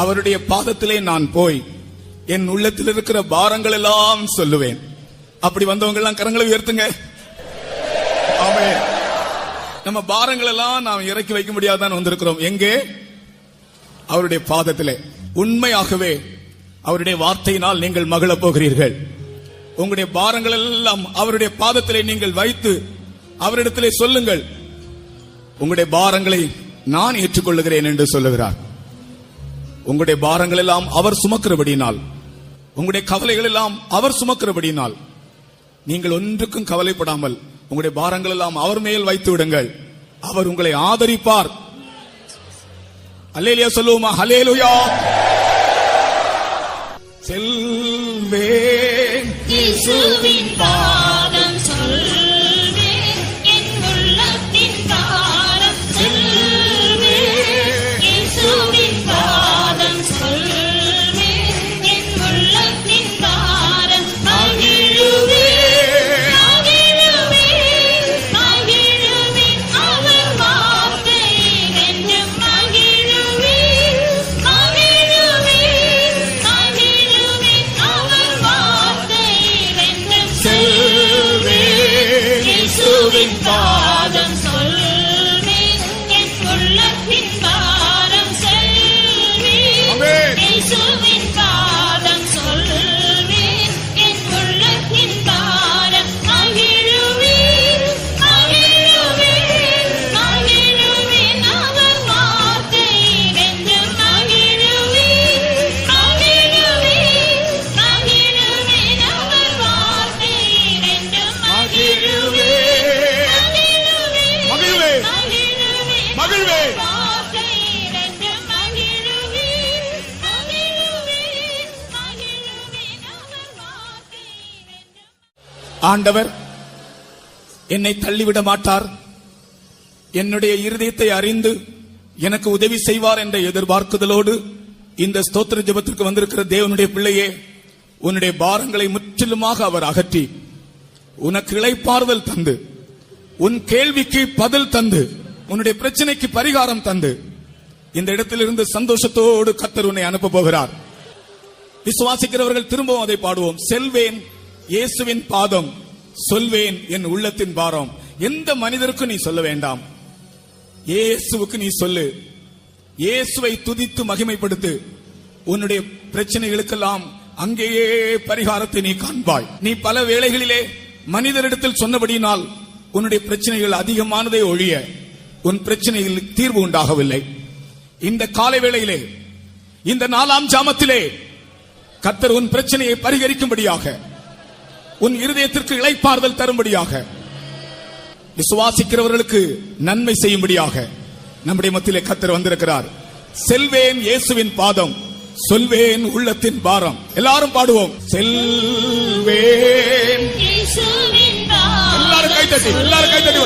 அவருடைய பாதத்திலே நான் போய் என் உள்ளத்தில் இருக்கிற பாரங்கள் எல்லாம் சொல்லுவேன். அப்படி வந்தவங்க எல்லாம் கரங்களை உயர்த்துங்க. ஆமென். நம்ம பாரங்கள் எல்லாம் நாம் இறக்கி வைக்க முடியாதான் வந்திருக்கிறோம். எங்கே? அவருடைய பாதத்திலே. உண்மையாகவே அவருடைய வார்த்தையினால் நீங்கள் மகிழப் போகிறீர்கள். உங்களுடைய பாரங்கள் எல்லாம் அவருடைய பாதத்திலே நீங்கள் வைத்து அவரிடத்திலே சொல்லுங்கள். உங்களுடைய பாரங்களை நான் ஏற்றுக்கொள்ளுகிறேன் என்று சொல்லுகிறார். உங்களுடைய பாரங்கள் எல்லாம் அவர் சுமக்கிறபடினால் உங்களுடைய கவலைகள் எல்லாம் அவர் சுமக்கிறபடினால் நீங்கள் ஒன்றுக்கும் கவலைப்படாமல் உங்களுடைய பாரங்கள் எல்லாம் அவர் மேல் வைத்து விடுங்கள். அவர் உங்களை ஆதரிப்பார். அல்லேலியா சொல்லுவோமா? ஹலேலுயா செல்வேன் ஆண்டவர் என்னை தள்ளிவிட மாட்டார். என்னுடைய இருதயத்தை அறிந்து எனக்கு உதவி செய்வார் என்ற எதிர்பார்க்குதலோடு இந்த ஸ்தோத்திர ஜெபத்திற்கு வந்திருக்கிற தேவனுடைய பிள்ளையே உன்னுடைய பாரங்களை முற்றிலுமாக அவர் அகற்றி உனக்கு இளைப்பாறுதல் தந்து உன் கேள்விக்கு பதில் தந்து உன்னுடைய பிரச்சனைக்கு பரிகாரம் தந்து இந்த இடத்திலிருந்து சந்தோஷத்தோடு கத்தர் உன்னை அனுப்ப போகிறார். விசுவாசிக்கிறவர்கள் திரும்பவும் அதை பாடுவோம். செல்வேன் இயேசுவின் பாதம் சொல்வேன் என் உள்ளத்தின் பாரம். எந்த மனிதருக்கும் நீ சொல்ல வேண்டாம். இயேசுவுக்கு நீ சொல்லு. இயேசுவை துதித்து மகிமைப்படுத்து. உன்னுடைய பிரச்சனைகளுக்கெல்லாம் அங்கேயே பரிகாரத்தை நீ காண்பாய். நீ பல வேளைகளிலே மனிதரிடத்தில் சொன்னபடியினால் உன்னுடைய பிரச்சனைகள் அதிகமானதை ஒழிய உன் பிரச்சனையில் தீர்வு உண்டாகவில்லை. இந்த காலை வேளையிலே இந்த நாலாம் ஜாமத்திலே கர்த்தர் உன் பிரச்சனையை பரிகரிக்கும்படியாக உன் இருதயத்திற்கு இளைப்பாறுதல் தரும்படியாக. விசுவாசிக்கிறவர்களுக்கு நன்மை செய்யும்படியாக நம்முடைய மத்தியிலே கர்த்தர் வந்திருக்கிறார். செல்வேன் இயேசுவின் பாதம் சொல்வேன் உள்ளத்தின் பாரம். எல்லாரும் பாடுவோம். செல்வேன் எல்லாரும் கைத்தட்டி, எல்லாரும் கைத்தட்டி.